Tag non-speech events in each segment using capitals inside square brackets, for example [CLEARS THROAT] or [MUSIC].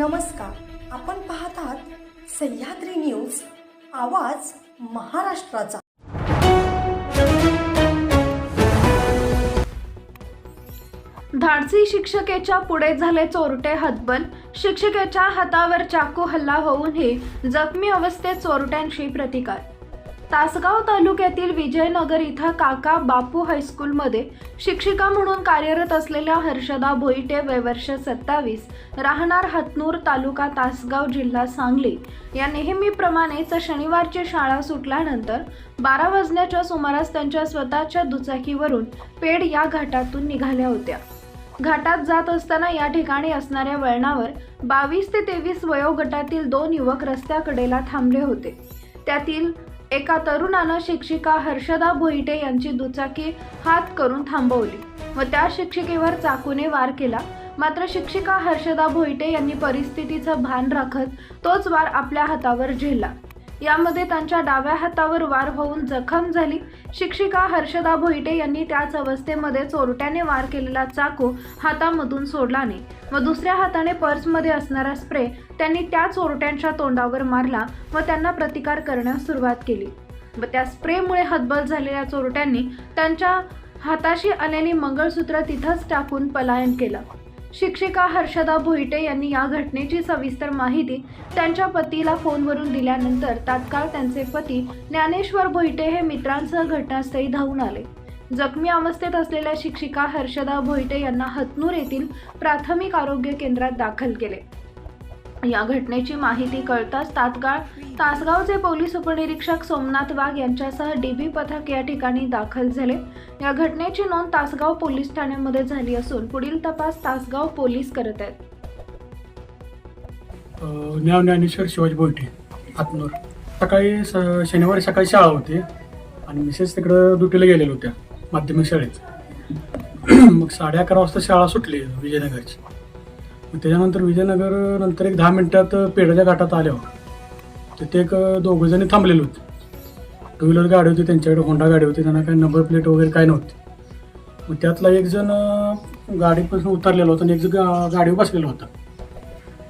नमस्कार. आपण पाहत आहात सह्याद्री न्यूज आवाज महाराष्ट्राचा. धाडसी शिक्षकेच्या पुढे झाले चोरटे हतबल. शिक्षकेच्या हातावर चाकू हल्ला होऊनही जखमी अवस्थेत चोरट्यांशी प्रतिकार तासगाव तालुक्यातील विजयनगर इथं काका बापू हायस्कूलमध्ये शिक्षिका म्हणून कार्यरत असलेल्या हर्षदा भोईटे वयवर्ष सत्तावीस राहणार हतनूर तालुका तासगाव जिल्हा सांगली. या नेहमीप्रमाणेच शनिवारची शाळा सुटल्यानंतर बारा वाजण्याच्या सुमारास त्यांच्या स्वतःच्या दुचाकीवरून पेड या घाटातून निघाल्या होत्या. घाटात जात असताना या ठिकाणी असणाऱ्या वळणावर बावीस ते तेवीस वयोगटातील दोन युवक रस्त्याकडेला थांबले होते. त्यातील एका तरुणानं शिक्षिका हर्षदा भोईटे यांची दुचाकी हात करून थांबवली. व त्या शिक्षिकेवर चाकूने वार केला. मात्र शिक्षिका हर्षदा भोईटे यांनी परिस्थितीचं भान राखत तोच वार आपल्या हातावर झेलला. यामध्ये त्यांच्या डाव्या हातावर वार होऊन जखम झाली. शिक्षिका हर्षदा भोईटे यांनी त्याच अवस्थेमध्ये चोरट्याने वार केलेला चाकू हातामधून सोडला नाही. व दुसऱ्या हाताने पर्समध्ये असणारा स्प्रे त्यांनी त्या चोरट्यांच्या तोंडावर मारला व त्यांना प्रतिकार करण्यास सुरुवात केली. व त्या स्प्रेमुळे हतबल झालेल्या चोरट्यांनी त्यांच्या हाताशी आलेली मंगळसूत्र तिथंच टाकून पलायन केलं. शिक्षिका हर्षदा भोईटे यांनी या घटनेची सविस्तर माहिती त्यांच्या पतीला फोनवरून दिल्यानंतर तात्काळ त्यांचे पती ज्ञानेश्वर भोईटे हे मित्रांसह घटनास्थळी धावून आले. जखमी अवस्थेत असलेल्या शिक्षिका हर्षदा भोईटे यांना हतनूर येथील प्राथमिक आरोग्य केंद्रात दाखल केले. या घटनेची माहिती कळताच तात्काळ तासगावचे पोलीस उपनिरीक्षक सोमनाथ वाघ यांच्यासह डीबी पथक या ठिकाणी दाखल झाले. या घटनेची नोंद तासगाव पोलीस ठाण्यामध्ये झाली असून पुढील तपास तासगाव पोलीस करत आहेत. ज्ञान ज्ञानेश्वर शिवाजी बोलटे हातनूर. सकाळी स शनिवारी सकाळी शाळा होती आणि मिसेस तिकडं ड्युटीला गेलेल्या होत्या. माध्यमिक शाळेत. मग साडे अकरा वाजता शाळा सुटली विजयनगरची. मग त्याच्यानंतर विजयनगर नंतर एक दहा मिनिटात पेडाच्या घाटात आल्यावर तिथे एक दोघं जणी थांबलेले होते. टू व्हीलर गाडी होती त्यांच्याकडे होंडा गाडी होती त्यांना काही नंबर प्लेट वगैरे काय नव्हती. मग त्यातला एक जण गाडीपासून उतरलेला होता आणि एक जण गा- गाडीवर बसलेला होता.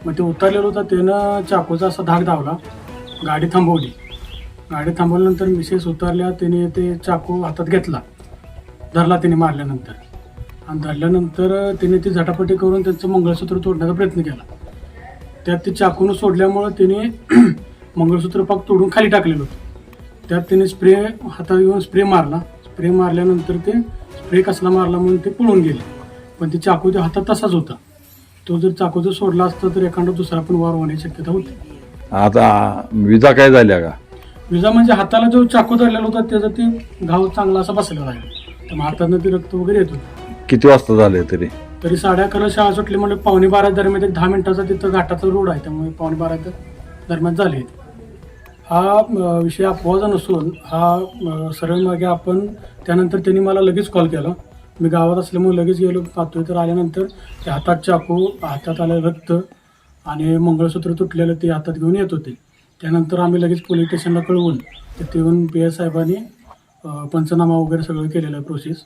मग ते उतरलेलं होतं त्यानं चाकूचा असा धाक धावला गाडी थांबवली. गाडी थांबवल्यानंतर मिसेस उतरल्या त्याने ते चाकू हातात घेतला. धरला त्याने मारल्यानंतर. आणि धरल्यानंतर त्याने ती झटापटी करून त्यांचं मंगळसूत्र तोडण्याचा प्रयत्न केला. त्यात ते चाकून सोडल्यामुळं त्याने [CLEARS THROAT] मंगळसूत्र पाक तोडून खाली टाकलेलं होतं. त्यात त्याने स्प्रे हातात घेऊन स्प्रे मारला. स्प्रे मारल्यानंतर ते स्प्रे कसला मारला म्हणून ते पळून गेले. पण ते चाकू त्या हातात तसाच होता. तो जर चाकू जर सोडला असता तर एखादा दुसरा पण वार होण्याची शक्यता होती. आता विजा काय झाल्या का? विजा म्हणजे हाताला जो चाकू धरलेला होता त्याचा ते घाव चांगला असा बसलेला आहे हातानं ते रक्त वगैरे येत. होतं किती वाजता झाले तरी? तरी साडे अकरा शाळा सुटली म्हणजे पावणे बारा दरम्यान एक दहा मिनिटाचा तिथं घाटाचा रोड आहे त्यामुळे पावणे बारा दरम्यान झाले. हा अ, विषय अपवादा नसून हा अ, सरळ मागे आपण त्यानंतर त्यांनी मला लगेच कॉल केला. मी गावात असल्यामुळे लगेच गेलो पाहतोय तर आल्यानंतर त्या हातात चाकू हातात आलं रक्त आणि मंगळसूत्र तुटलेलं ते हातात घेऊन येत होते. त्यानंतर आम्ही लगेच पोलीस स्टेशनला कळवून तिथे येऊन पी एस साहेबांनी पंचनामा वगैरे सगळं केलेलं आहे प्रोसेस